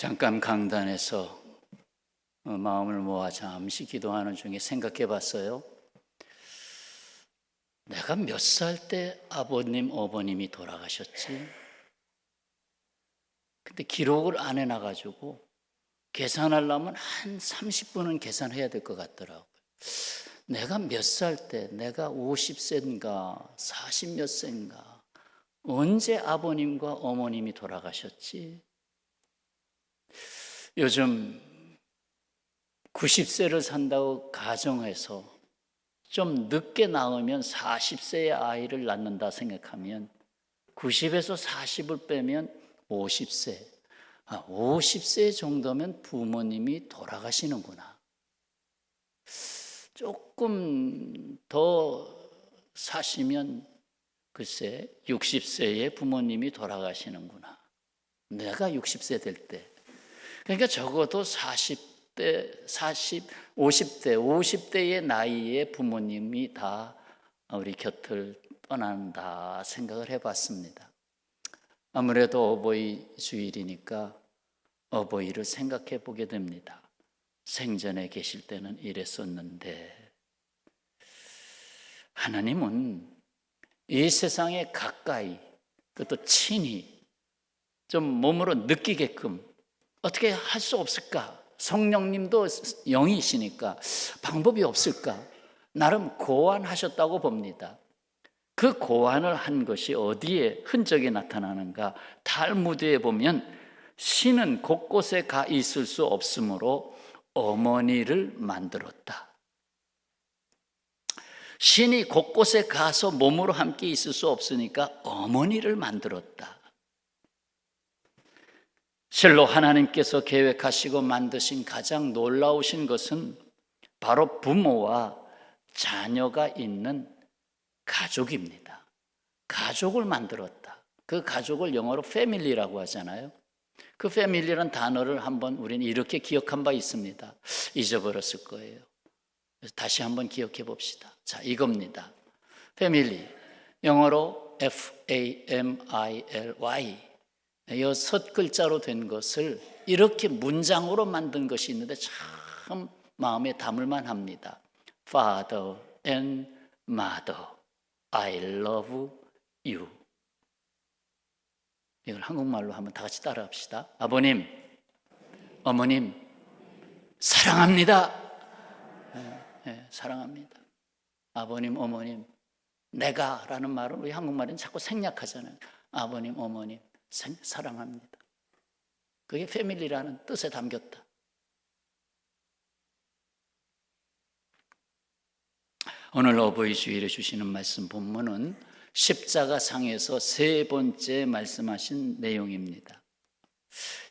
잠깐 강단에서 어, 마음을 모아 잠시 기도하는 중에 생각해 봤어요. 내가 몇 살 때 아버님, 어머님이 돌아가셨지? 근데 기록을 안 해놔가지고 계산하려면 한 30분은 계산해야 될 것 같더라고요. 내가 몇 살 때, 내가 50세인가, 40몇 세인가, 언제 아버님과 어머님이 돌아가셨지? 요즘 90세를 산다고 가정해서 좀 늦게 낳으면 40세의 아이를 낳는다 생각하면 90에서 40을 빼면 50세. 아, 50세 정도면 부모님이 돌아가시는구나. 조금 더 사시면 글쎄 60세에 부모님이 돌아가시는구나. 내가 60세 될 때. 그러니까 적어도 40대, 40, 50대, 50대의 나이에 부모님이 다 우리 곁을 떠난다 생각을 해봤습니다. 아무래도 어버이 주일이니까 어버이를 생각해 보게 됩니다. 생전에 계실 때는 이랬었는데, 하나님은 이 세상에 가까이, 그것도 친히 좀 몸으로 느끼게끔 어떻게 할 수 없을까? 성령님도 영이시니까 방법이 없을까? 나름 고안하셨다고 봅니다. 그 고안을 한 것이 어디에 흔적이 나타나는가? 탈무드에 보면 신은 곳곳에 가 있을 수 없으므로 어머니를 만들었다. 신이 곳곳에 가서 몸으로 함께 있을 수 없으니까 어머니를 만들었다. 실로 하나님께서 계획하시고 만드신 가장 놀라우신 것은 바로 부모와 자녀가 있는 가족입니다. 가족을 만들었다. 그 가족을 영어로 패밀리라고 하잖아요. 그 패밀리라는 단어를 한번 우리는 이렇게 기억한 바 있습니다. 잊어버렸을 거예요. 다시 한번 기억해 봅시다. 자, 이겁니다. 패밀리. 영어로 F A M I L Y. 여섯 글자로 된 것을 이렇게 문장으로 만든 것이 있는데 참 마음에 담을만 합니다. Father and Mother, I love you. 이걸 한국말로 한번 다 같이 따라 합시다. 아버님, 어머님, 사랑합니다. 네, 네, 사랑합니다. 아버님, 어머님, 내가 라는 말은 우리 한국말은 자꾸 생략하잖아요. 아버님, 어머님, 사랑합니다. 그게 패밀리라는 뜻에 담겼다. 오늘 어버이 주일에 주시는 말씀 본문은 십자가 상에서 세 번째 말씀하신 내용입니다.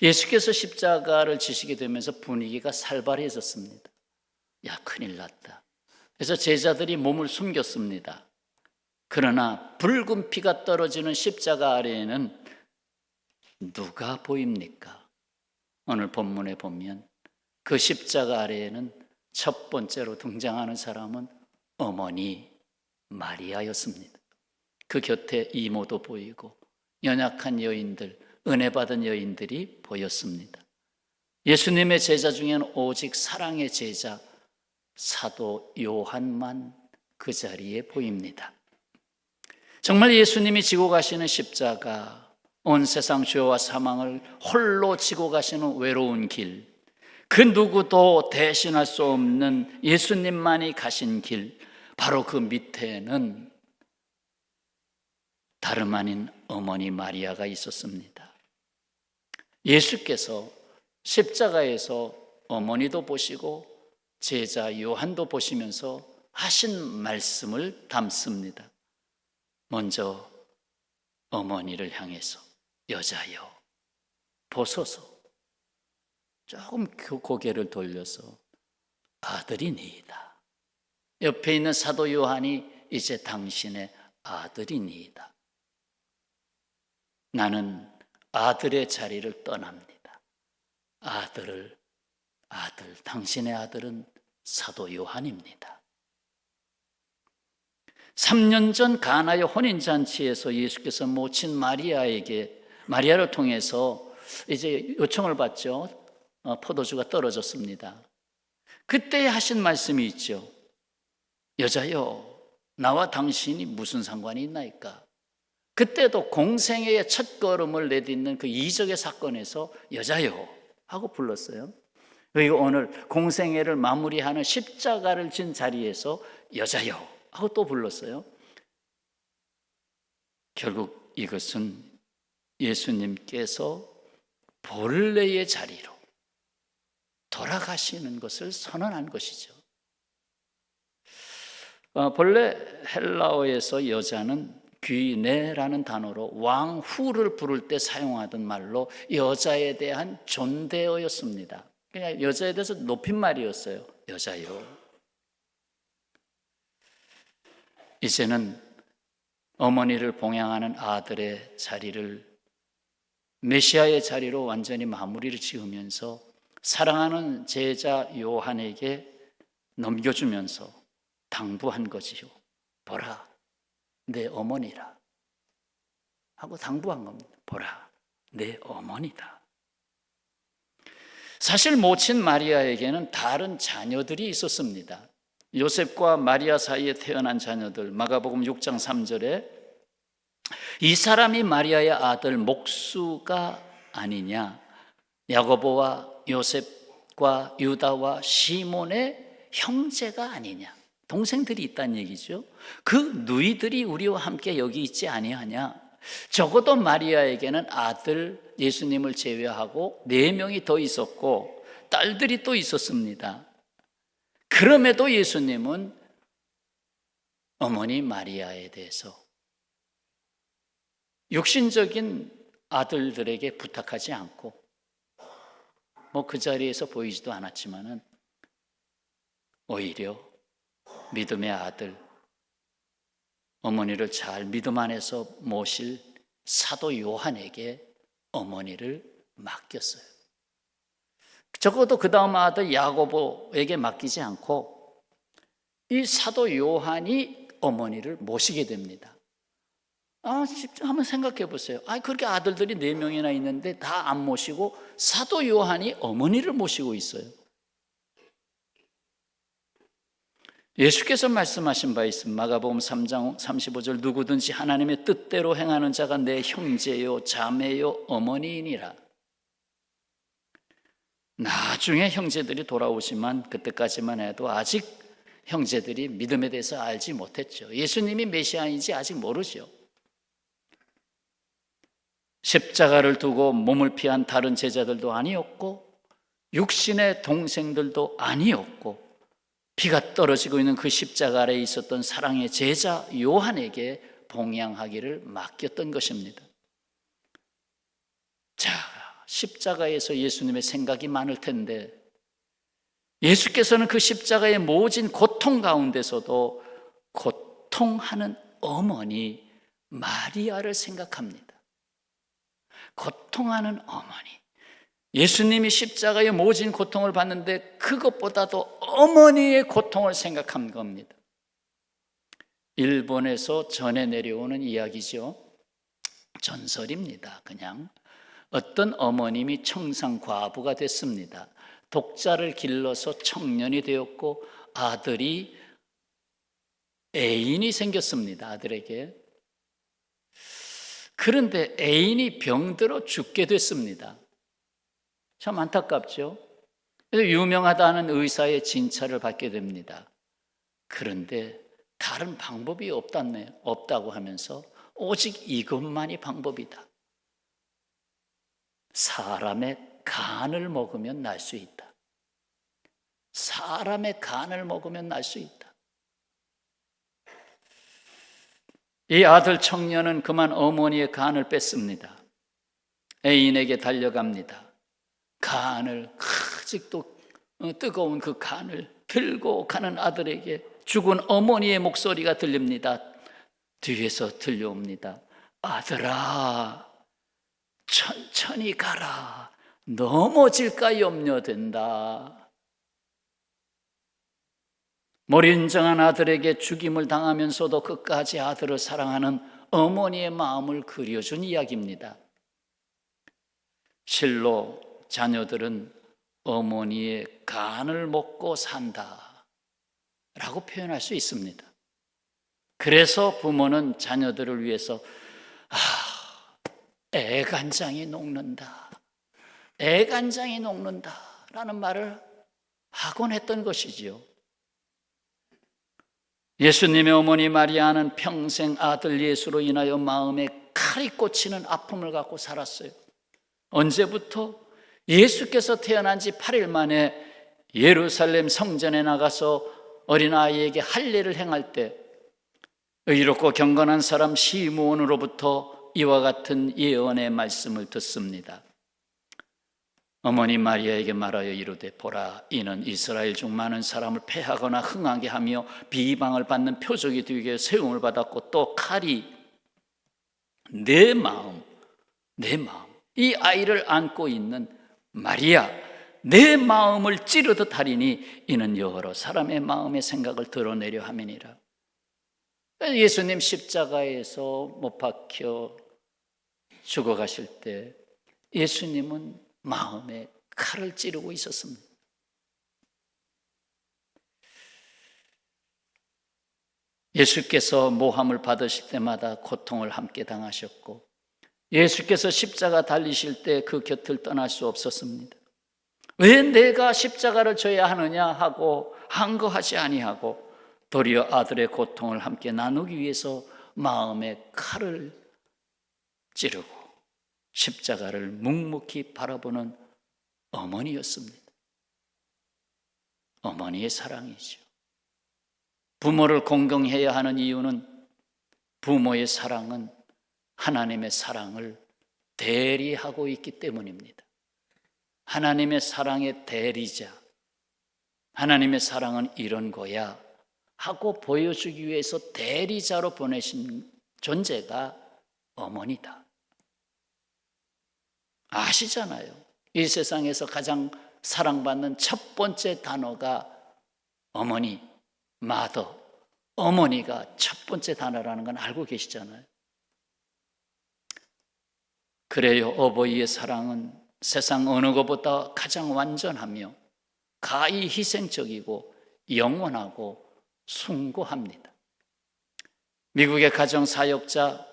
예수께서 십자가를 지시게 되면서 분위기가 살벌해졌습니다. 야, 큰일 났다. 그래서 제자들이 몸을 숨겼습니다. 그러나 붉은 피가 떨어지는 십자가 아래에는 누가 보입니까? 오늘 본문에 보면 그 십자가 아래에는 첫 번째로 등장하는 사람은 어머니 마리아였습니다. 그 곁에 이모도 보이고 연약한 여인들, 은혜 받은 여인들이 보였습니다. 예수님의 제자 중에는 오직 사랑의 제자 사도 요한만 그 자리에 보입니다. 정말 예수님이 지고 가시는 십자가 온 세상 죄와 사망을 홀로 지고 가시는 외로운 길, 그 누구도 대신할 수 없는 예수님만이 가신 길, 바로 그 밑에는 다름 아닌 어머니 마리아가 있었습니다. 예수께서 십자가에서 어머니도 보시고 제자 요한도 보시면서 하신 말씀을 담습니다. 먼저 어머니를 향해서 여자여 보소서 조금 그 고개를 돌려서 아들이니이다. 옆에 있는 사도 요한이 이제 당신의 아들이니이다. 나는 아들의 자리를 떠납니다. 아들을 아들 당신의 아들은 사도 요한입니다. 3년 전 가나의 혼인 잔치에서 예수께서 모친 마리아에게 마리아를 통해서 이제 요청을 받죠. 어, 포도주가 떨어졌습니다. 그때 하신 말씀이 있죠. 여자여, 나와 당신이 무슨 상관이 있나이까? 그때도 공생애의 첫 걸음을 내딛는 그 이적의 사건에서 여자여 하고 불렀어요. 그리고 오늘 공생애를 마무리하는 십자가를 진 자리에서 여자여 하고 또 불렀어요. 결국 이것은 예수님께서 본래의 자리로 돌아가시는 것을 선언한 것이죠. 어, 본래 헬라어에서 여자는 귀네라는 단어로 왕후를 부를 때 사용하던 말로 여자에 대한 존대어였습니다. 그냥 여자에 대해서 높임말이었어요. 여자요. 이제는 어머니를 봉양하는 아들의 자리를 메시아의 자리로 완전히 마무리를 지으면서 사랑하는 제자 요한에게 넘겨주면서 당부한 거지요. 보라, 내 어머니라. 하고 당부한 겁니다. 보라, 내 어머니다. 사실 모친 마리아에게는 다른 자녀들이 있었습니다. 요셉과 마리아 사이에 태어난 자녀들, 마가복음 6장 3절에 이 사람이 마리아의 아들 목수가 아니냐, 야고보와 요셉과 유다와 시몬의 형제가 아니냐. 동생들이 있다는 얘기죠. 그 누이들이 우리와 함께 여기 있지 아니하냐? 적어도 마리아에게는 아들 예수님을 제외하고 네 명이 더 있었고 딸들이 또 있었습니다. 그럼에도 예수님은 어머니 마리아에 대해서 육신적인 아들들에게 부탁하지 않고 뭐 그 자리에서 보이지도 않았지만은 오히려 믿음의 아들 어머니를 잘 믿음 안에서 모실 사도 요한에게 어머니를 맡겼어요. 적어도 그 다음 아들 야고보에게 맡기지 않고 이 사도 요한이 어머니를 모시게 됩니다. 아, 한번 생각해 보세요. 아, 그렇게 아들들이 네 명이나 있는데 다 안 모시고 사도 요한이 어머니를 모시고 있어요. 예수께서 말씀하신 바 있습니다. 마가복음 3장 35절 누구든지 하나님의 뜻대로 행하는 자가 내 형제요 자매요 어머니이니라. 나중에 형제들이 돌아오지만 그때까지만 해도 아직 형제들이 믿음에 대해서 알지 못했죠. 예수님이 메시아인지 아직 모르죠. 십자가를 두고 몸을 피한 다른 제자들도 아니었고 육신의 동생들도 아니었고 피가 떨어지고 있는 그 십자가 아래에 있었던 사랑의 제자 요한에게 봉양하기를 맡겼던 것입니다. 자, 십자가에서 예수님의 생각이 많을 텐데 예수께서는 그 십자가의 모진 고통 가운데서도 고통하는 어머니 마리아를 생각합니다. 고통하는 어머니. 예수님이 십자가의 모진 고통을 받는데 그것보다도 어머니의 고통을 생각한 겁니다. 일본에서 전해 내려오는 이야기죠. 전설입니다. 그냥 어떤 어머님이 청상 과부가 됐습니다. 독자를 길러서 청년이 되었고 아들이 애인이 생겼습니다. 아들에게. 그런데 애인이 병들어 죽게 됐습니다. 참 안타깝죠? 그래서 유명하다는 의사의 진찰을 받게 됩니다. 그런데 다른 방법이 없다네, 없다고 하면서 오직 이것만이 방법이다. 사람의 간을 먹으면 날 수 있다. 사람의 간을 먹으면 날 수 있다. 이 아들 청년은 그만 어머니의 간을 뺐습니다. 애인에게 달려갑니다. 간을 아직도 어, 뜨거운 그 간을 들고 가는 아들에게 죽은 어머니의 목소리가 들립니다. 뒤에서 들려옵니다. 아들아, 천천히 가라. 넘어질까 염려된다. 몰인정한 아들에게 죽임을 당하면서도 끝까지 아들을 사랑하는 어머니의 마음을 그려준 이야기입니다. 실로 자녀들은 어머니의 간을 먹고 산다. 라고 표현할 수 있습니다. 그래서 부모는 자녀들을 위해서, 아, 애간장이 녹는다. 애간장이 녹는다. 라는 말을 하곤 했던 것이지요. 예수님의 어머니 마리아는 평생 아들 예수로 인하여 마음에 칼이 꽂히는 아픔을 갖고 살았어요. 언제부터? 예수께서 태어난 지 8일 만에 예루살렘 성전에 나가서 어린아이에게 할례를 행할 때 의롭고 경건한 사람 시므온으로부터 이와 같은 예언의 말씀을 듣습니다. 어머니 마리아에게 말하여 이르되 보라 이는 이스라엘 중 많은 사람을 패하거나 흥하게 하며 비방을 받는 표적이 되게 세움을 받았고 또 칼이 내 마음 내 마음 이 아이를 안고 있는 마리아 내 마음을 찌르듯 하리니 이는 여호로 사람의 마음의 생각을 드러내려 함이니라. 예수님 십자가에서 못 박혀 죽어가실 때 예수님은 마음에 칼을 찌르고 있었습니다. 예수께서 모함을 받으실 때마다 고통을 함께 당하셨고 예수께서 십자가 달리실 때 그 곁을 떠날 수 없었습니다. 왜 내가 십자가를 져야 하느냐 하고 한거하지 아니하고 도리어 아들의 고통을 함께 나누기 위해서 마음에 칼을 찌르고 십자가를 묵묵히 바라보는 어머니였습니다. 어머니의 사랑이죠. 부모를 공경해야 하는 이유는 부모의 사랑은 하나님의 사랑을 대리하고 있기 때문입니다. 하나님의 사랑의 대리자, 하나님의 사랑은 이런 거야 하고 보여주기 위해서 대리자로 보내신 존재가 어머니다. 아시잖아요. 이 세상에서 가장 사랑받는 첫 번째 단어가 어머니, 마더, 어머니가 첫 번째 단어라는 건 알고 계시잖아요. 그래요. 어버이의 사랑은 세상 어느 것보다 가장 완전하며 가히 희생적이고 영원하고 숭고합니다. 미국의 가정 사역자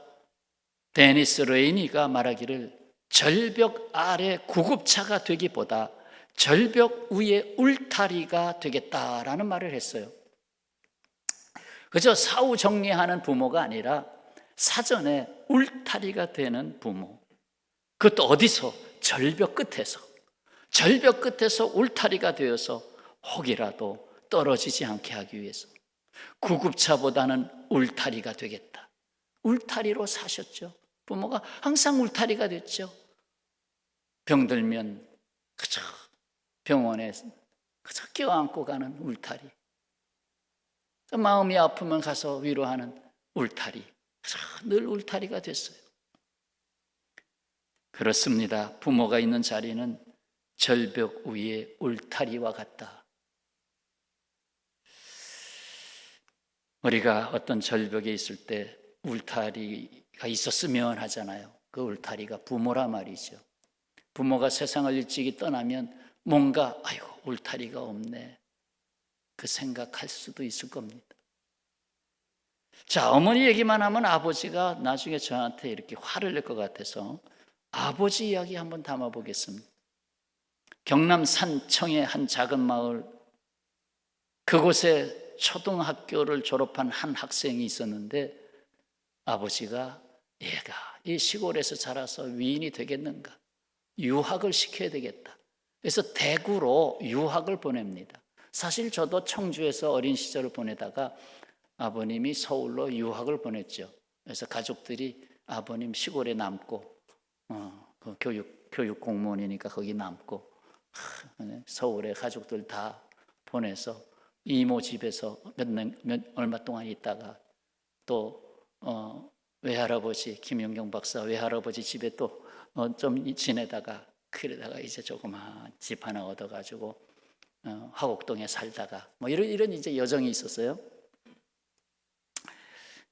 데니스 레이니가 말하기를 절벽 아래 구급차가 되기보다 절벽 위에 울타리가 되겠다라는 말을 했어요. 그저 사후 정리하는 부모가 아니라 사전에 울타리가 되는 부모. 그것도 어디서? 절벽 끝에서. 절벽 끝에서 울타리가 되어서 혹이라도 떨어지지 않게 하기 위해서. 구급차보다는 울타리가 되겠다. 울타리로 사셨죠. 부모가 항상 울타리가 됐죠. 병들면 그저 병원에 그저 껴안고 가는 울타리. 마음이 아프면 가서 위로하는 울타리. 그저 늘 울타리가 됐어요. 그렇습니다. 부모가 있는 자리는 절벽 위에 울타리와 같다. 우리가 어떤 절벽에 있을 때 울타리가 있었으면 하잖아요. 그 울타리가 부모라 말이죠. 부모가 세상을 일찍이 떠나면 뭔가 아이고 울타리가 없네 그 생각할 수도 있을 겁니다. 자 어머니 얘기만 하면 아버지가 나중에 저한테 이렇게 화를 낼 것 같아서 아버지 이야기 한번 담아 보겠습니다. 경남 산청의 한 작은 마을 그곳에 초등학교를 졸업한 한 학생이 있었는데 아버지가 얘가 이 시골에서 자라서 위인이 되겠는가? 유학을 시켜야 되겠다. 그래서 대구로 유학을 보냅니다. 사실 저도 청주에서 어린 시절을 보내다가 아버님이 서울로 유학을 보냈죠. 그래서 가족들이 아버님 시골에 남고 어, 그 교육 교육 공무원이니까 거기 남고 서울에 가족들 다 보내서 이모 집에서 몇, 몇 얼마 동안 있다가 또 어, 외할아버지 김영경 박사 외할아버지 집에 또 어, 좀 지내다가 그러다가 이제 조그만 집 하나 얻어가지고 어, 화곡동에 살다가 뭐 이런 이런 이제 여정이 있었어요.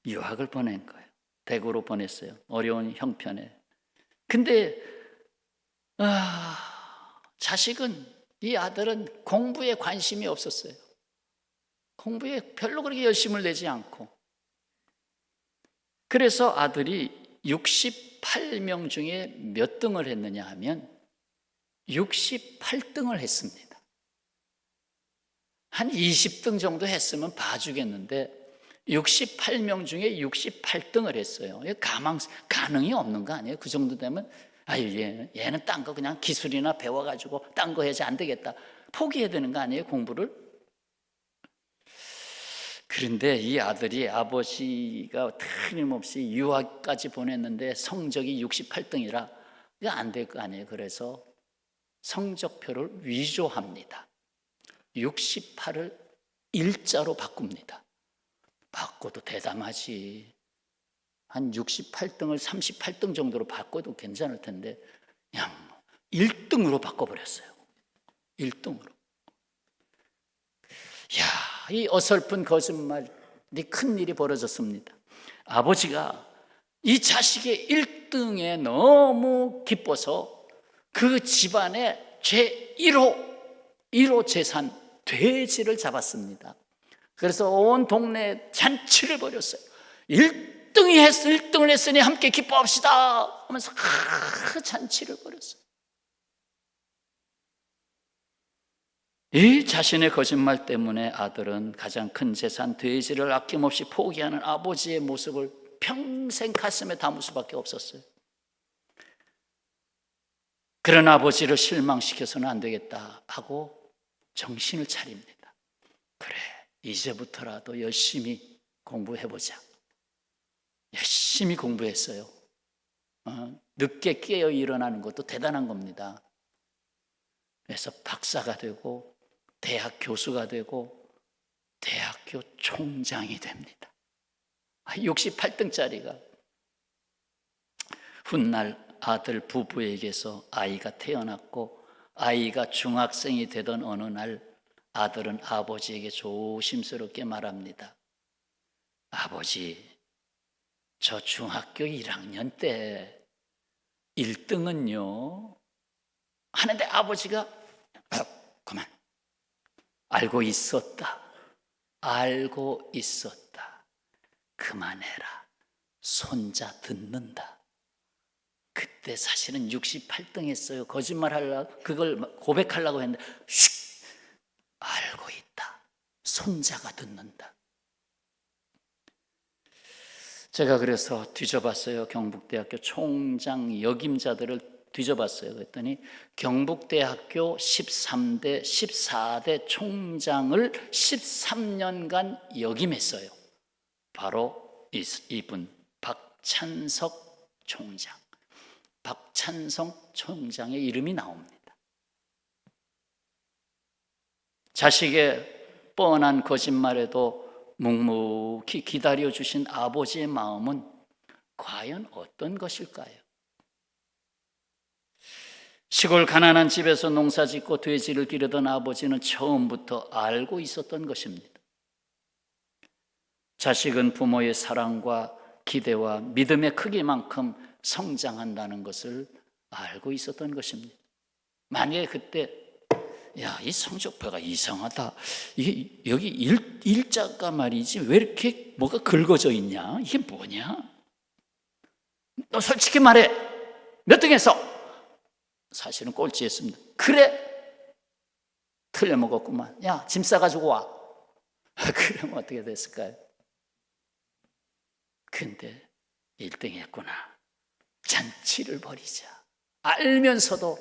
유학을 보낸 거예요. 대구로 보냈어요. 어려운 형편에. 근데 아, 자식은 이 아들은 공부에 관심이 없었어요. 공부에 별로 그렇게 열심을 내지 않고. 그래서 아들이 68명 중에 몇 등을 했느냐 하면 68등을 했습니다. 한 20등 정도 했으면 봐주겠는데 68명 중에 68등을 했어요. 가망, 가능이 없는 거 아니에요? 그 정도 되면 아유 얘는, 얘는 딴 거 그냥 기술이나 배워가지고 딴 거 해야지 안 되겠다. 포기해야 되는 거 아니에요? 공부를? 그런데 이 아들이 아버지가 틀림없이 유학까지 보냈는데 성적이 68등이라 이거 안 될 거 아니에요. 그래서 성적표를 위조합니다. 68을 일자로 바꿉니다. 바꿔도 대담하지. 한 68등을 38등 정도로 바꿔도 괜찮을 텐데 그냥 1등으로 바꿔버렸어요. 1등으로. 야, 이 어설픈 거짓말이 큰 일이 벌어졌습니다. 아버지가 이 자식의 1등에 너무 기뻐서 그 집안의 제1호 1호 재산 돼지를 잡았습니다. 그래서 온 동네에 잔치를 벌였어요. 1등이 했, 1등을 했으니 함께 기뻐합시다 하면서 큰 잔치를 벌였어요. 이 자신의 거짓말 때문에 아들은 가장 큰 재산 돼지를 아낌없이 포기하는 아버지의 모습을 평생 가슴에 담을 수밖에 없었어요. 그런 아버지를 실망시켜서는 안 되겠다 하고 정신을 차립니다. 그래, 이제부터라도 열심히 공부해보자. 열심히 공부했어요. 어, 늦게 깨어 일어나는 것도 대단한 겁니다. 그래서 박사가 되고 대학 교수가 되고 대학교 총장이 됩니다. 68등짜리가 훗날 아들 부부에게서 아이가 태어났고 아이가 중학생이 되던 어느 날 아들은 아버지에게 조심스럽게 말합니다. 아버지, 저 중학교 1학년 때 1등은요. 하는데 아버지가 아, 알고 있었다. 알고 있었다. 그만해라. 손자 듣는다. 그때 사실은 68등 했어요. 거짓말 하려고, 그걸 고백하려고 했는데, 슉! 알고 있다. 손자가 듣는다. 제가 그래서 뒤져봤어요. 경북대학교 총장 역임자들을 뒤져봤어요. 그랬더니 경북대학교 13대, 14대 총장을 13년간 역임했어요. 바로 이분 박찬석 총장. 박찬석 총장의 이름이 나옵니다. 자식의 뻔한 거짓말에도 묵묵히 기다려 주신 아버지의 마음은 과연 어떤 것일까요? 시골 가난한 집에서 농사 짓고 돼지를 기르던 아버지는 처음부터 알고 있었던 것입니다. 자식은 부모의 사랑과 기대와 믿음의 크기만큼 성장한다는 것을 알고 있었던 것입니다. 만약에 그때 야, 이 성적표가 이상하다. 이게 여기 일, 일자가 말이지 왜 이렇게 뭐가 긁어져 있냐? 이게 뭐냐? 너 솔직히 말해. 몇 등 했어? 사실은 꼴찌했습니다. 그래? 틀려먹었구만. 야, 짐 싸가지고 와. 그러면 어떻게 됐을까요? 근데 1등 했구나. 잔치를 벌이자. 알면서도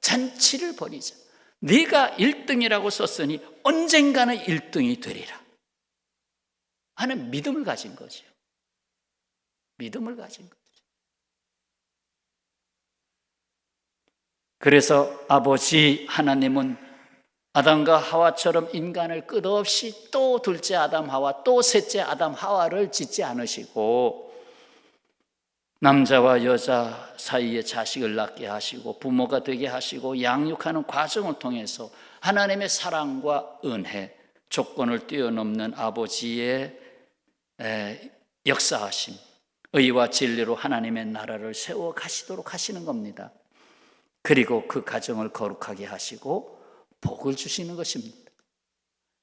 잔치를 벌이자. 네가 1등이라고 썼으니 언젠가는 1등이 되리라. 하는 믿음을 가진 거죠. 믿음을 가진 거죠. 그래서 아버지 하나님은 아담과 하와처럼 인간을 끝없이 또 둘째 아담 하와 또 셋째 아담 하와를 짓지 않으시고 남자와 여자 사이에 자식을 낳게 하시고 부모가 되게 하시고 양육하는 과정을 통해서 하나님의 사랑과 은혜, 조건을 뛰어넘는 아버지의 역사하심, 의와 진리로 하나님의 나라를 세워 가시도록 하시는 겁니다. 그리고 그 가정을 거룩하게 하시고 복을 주시는 것입니다.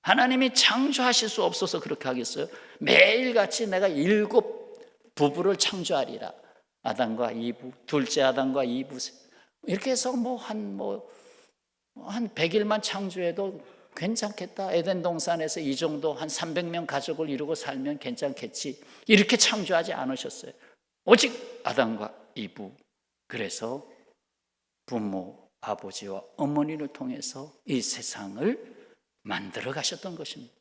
하나님이 창조하실 수 없어서 그렇게 하겠어요? 매일같이 내가 일곱 부부를 창조하리라. 아담과 이부, 둘째 아담과 이부. 이렇게 해서 뭐 한 뭐 한 100일만 창조해도 괜찮겠다. 에덴 동산에서 이 정도 한 300명 가족을 이루고 살면 괜찮겠지. 이렇게 창조하지 않으셨어요. 오직 아담과 이부. 그래서 부모, 아버지와 어머니를 통해서 이 세상을 만들어 가셨던 것입니다.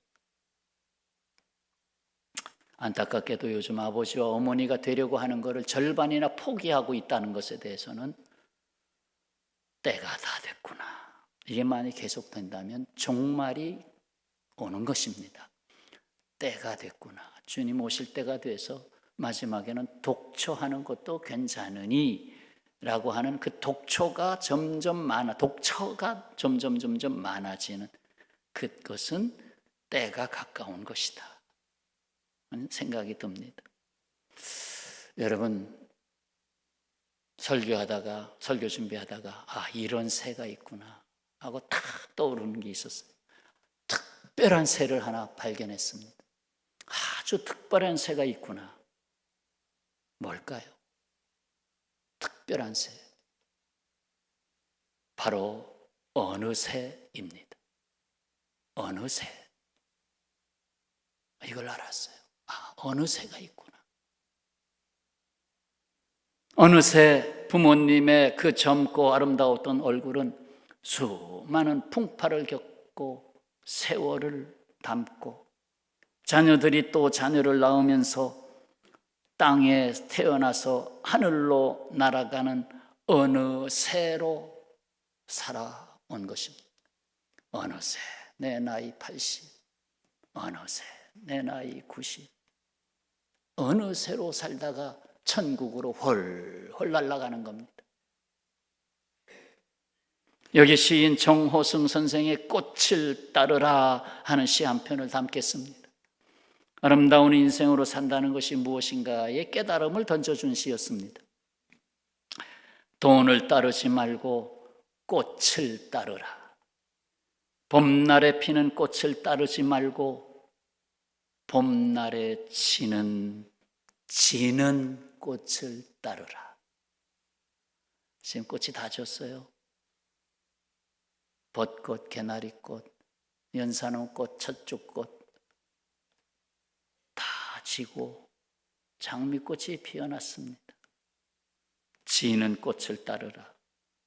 안타깝게도 요즘 아버지와 어머니가 되려고 하는 것을 절반이나 포기하고 있다는 것에 대해서는 때가 다 됐구나. 이게 만약 계속된다면 종말이 오는 것입니다. 때가 됐구나. 주님 오실 때가 돼서 마지막에는 독초하는 것도 괜찮으니 라고 하는 그 독초가 점점 많아, 독처가 점점 점점 많아지는 그것은 때가 가까운 것이다. 하는 생각이 듭니다. 여러분, 설교하다가, 설교 준비하다가, 아, 이런 새가 있구나. 하고 탁 떠오르는 게 있었어요. 특별한 새를 하나 발견했습니다. 아주 특별한 새가 있구나. 뭘까요? 특별한 새. 바로 어느 새입니다. 어느 새. 이걸 알았어요. 아, 어느 새가 있구나. 어느새 부모님의 그 젊고 아름다웠던 얼굴은 수많은 풍파를 겪고 세월을 담고 자녀들이 또 자녀를 낳으면서 땅에 태어나서 하늘로 날아가는 어느 새로 살아온 것입니다. 어느 새 내 나이 80, 어느 새 내 나이 90, 어느 새로 살다가 천국으로 헐헐 날아가는 겁니다. 여기 시인 정호승 선생의 꽃을 따르라 하는 시 한 편을 담겠습니다. 아름다운 인생으로 산다는 것이 무엇인가의 깨달음을 던져준 시였습니다. 돈을 따르지 말고 꽃을 따르라. 봄날에 피는 꽃을 따르지 말고 봄날에 지는 지는 꽃을 따르라. 지금 꽃이 다 졌어요. 벚꽃, 개나리꽃, 연산홍꽃, 첫쭉꽃 다 지고 장미꽃이 피어났습니다. 지는 꽃을 따르라.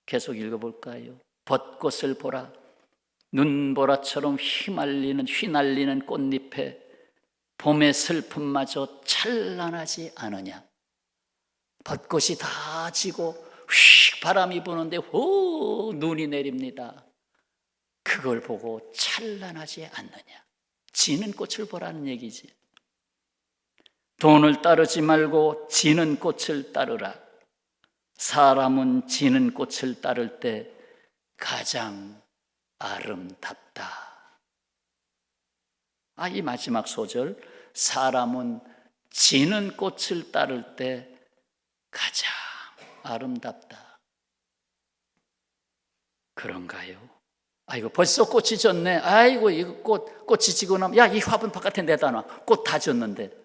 계속 읽어볼까요? 벚꽃을 보라. 눈보라처럼 휘말리는 휘날리는 꽃잎에 봄의 슬픔마저 찬란하지 않으냐. 벚꽃이 다 지고 휙 바람이 부는데 호 눈이 내립니다. 그걸 보고 찬란하지 않느냐. 지는 꽃을 보라는 얘기지. 돈을 따르지 말고 지는 꽃을 따르라. 사람은 지는 꽃을 따를 때 가장 아름답다. 아, 이 마지막 소절. 사람은 지는 꽃을 따를 때 가장 아름답다. 그런가요? 아이고, 벌써 꽃이 졌네. 아이고, 이거 꽃, 꽃이 지고 나면, 야, 이 화분 바깥에 내다 놔. 꽃 다 졌는데.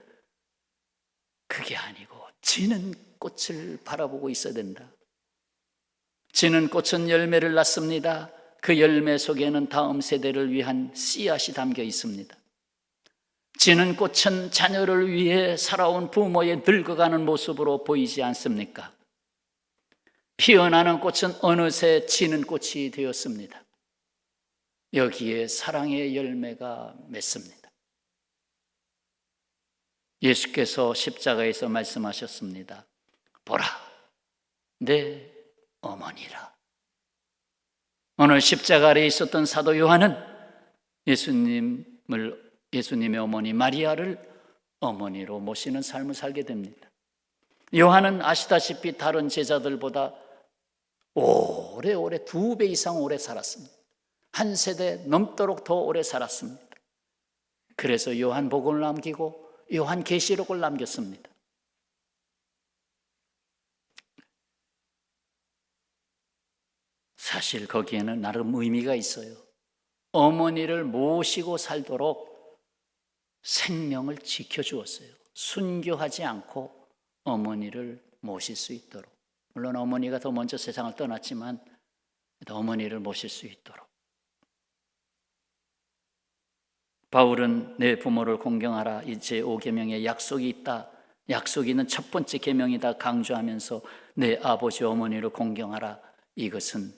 그게 아니고, 지는 꽃을 바라보고 있어야 된다. 지는 꽃은 열매를 낳습니다. 그 열매 속에는 다음 세대를 위한 씨앗이 담겨 있습니다. 지는 꽃은 자녀를 위해 살아온 부모의 늙어가는 모습으로 보이지 않습니까? 피어나는 꽃은 어느새 지는 꽃이 되었습니다. 여기에 사랑의 열매가 맺습니다. 예수께서 십자가에서 말씀하셨습니다. 보라, 내 어머니라. 오늘 십자가 아래 있었던 사도 요한은 예수님을 예수님의 어머니 마리아를 어머니로 모시는 삶을 살게 됩니다. 요한은 아시다시피 다른 제자들보다 오래오래 두 배 이상 오래 살았습니다. 한 세대 넘도록 더 오래 살았습니다. 그래서 요한복음을 남기고 요한 계시록을 남겼습니다. 사실 거기에는 나름 의미가 있어요. 어머니를 모시고 살도록 생명을 지켜주었어요. 순교하지 않고 어머니를 모실 수 있도록. 물론 어머니가 더 먼저 세상을 떠났지만 어머니를 모실 수 있도록. 바울은 내 부모를 공경하라 이 제 5계명에 약속이 있다. 약속이 있는 첫 번째 계명이다 강조하면서 내 아버지 어머니를 공경하라. 이것은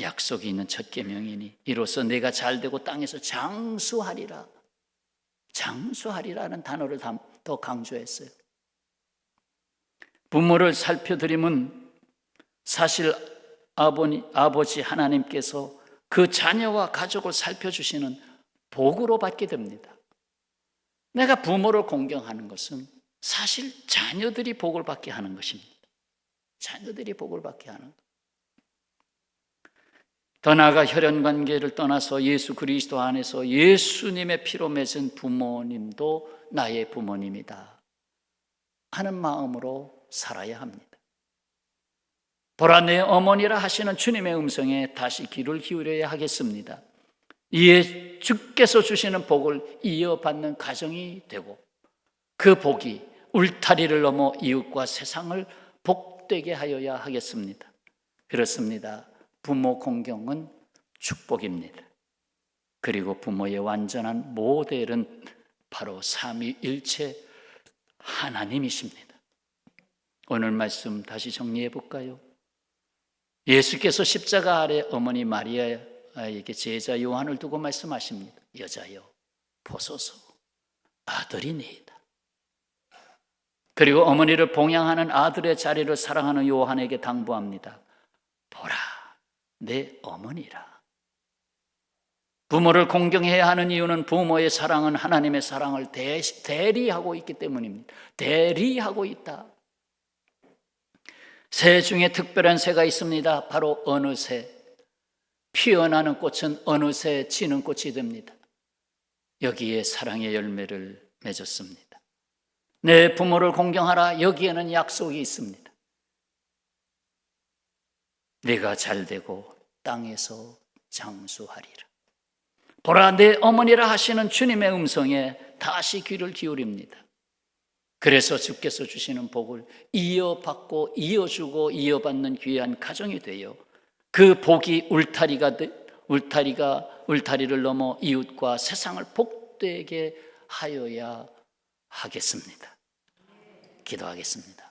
약속이 있는 첫 계명이니 이로써 내가 잘 되고 땅에서 장수하리라. 장수하리라는 단어를 더 강조했어요. 부모를 살펴드림은 사실 아버지 하나님께서 그 자녀와 가족을 살펴주시는 복으로 받게 됩니다. 내가 부모를 공경하는 것은 사실 자녀들이 복을 받게 하는 것입니다. 자녀들이 복을 받게 하는 것. 더 나아가 혈연 관계를 떠나서 예수 그리스도 안에서 예수님의 피로 맺은 부모님도 나의 부모님이다. 하는 마음으로 살아야 합니다. 보라 내 어머니라 하시는 주님의 음성에 다시 귀를 기울여야 하겠습니다. 이에 주께서 주시는 복을 이어받는 가정이 되고 그 복이 울타리를 넘어 이웃과 세상을 복되게 하여야 하겠습니다. 그렇습니다. 부모 공경은 축복입니다. 그리고 부모의 완전한 모델은 바로 삼위일체 하나님이십니다. 오늘 말씀 다시 정리해 볼까요? 예수께서 십자가 아래 어머니 마리아 에게 제자 요한을 두고 말씀하십니다. 여자여, 보소서, 아들이니이다. 그리고 어머니를 봉양하는 아들의 자리를 사랑하는 요한에게 당부합니다. 보라, 내 어머니라. 부모를 공경해야 하는 이유는 부모의 사랑은 하나님의 사랑을 대리하고 있기 때문입니다. 대리하고 있다. 새 중에 특별한 새가 있습니다. 바로 어느 새. 피어나는 꽃은 어느새 지는 꽃이 됩니다. 여기에 사랑의 열매를 맺었습니다. 내 부모를 공경하라. 여기에는 약속이 있습니다. 내가 잘 되고 땅에서 장수하리라. 보라, 내 어머니라 하시는 주님의 음성에 다시 귀를 기울입니다. 그래서 주께서 주시는 복을 이어받고 이어주고 이어받는 귀한 가정이 되어 그 복이 울타리가 울타리가 울타리를 넘어 이웃과 세상을 복되게 하여야 하겠습니다. 기도하겠습니다.